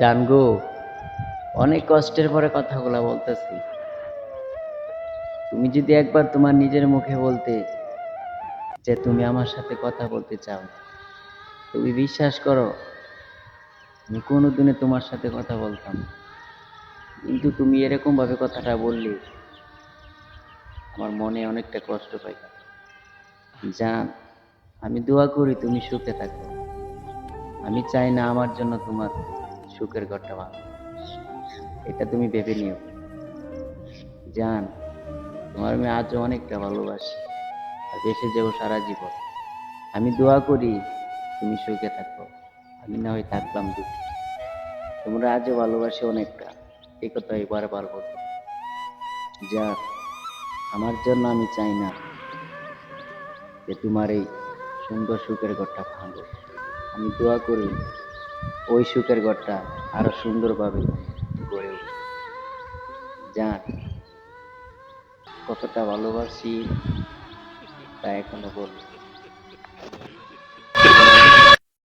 জানগো অনেক কষ্টের পরে কথাগুলো বলতেছি। তুমি যদি একবার তোমার নিজের মুখে বলতে যে তুমি আমার সাথে কথা বলতে চাও, তুমি বিশ্বাস করো, আমি কোনোদিনে তোমার সাথে কথা বলতাম। কিন্তু তুমি এরকম ভাবে কথাটা বললে, আমার মনে অনেকটা কষ্ট পাই জান, আমি দোয়া করি তুমি সুখে থাকো। আমি চাই না আমার জন্য তোমার সুখের ঘরটা ভালো এটা তুমি ভেবে নিও। জান, তোমার আমি আজও অনেকটা ভালোবাসি আর বেঁচে যাব সারা জীবন। আমি দোয়া করি তুমি সুখে থাকো। আমি না হয় থাকলাম দুঃখে। তোমরা আজও ভালোবাসি অনেকটা। এই কথা এবার বলব যা, আমার জন্য আমি চাই না যে তোমার এই সুন্দর সুখের ঘরটা ভাঙো আমি দোয়া করি ওই সুখের ঘরটা আরও সুন্দরভাবে গড়ে উঠবে যা কতটা ভালোবাসি তা এখনও বলব।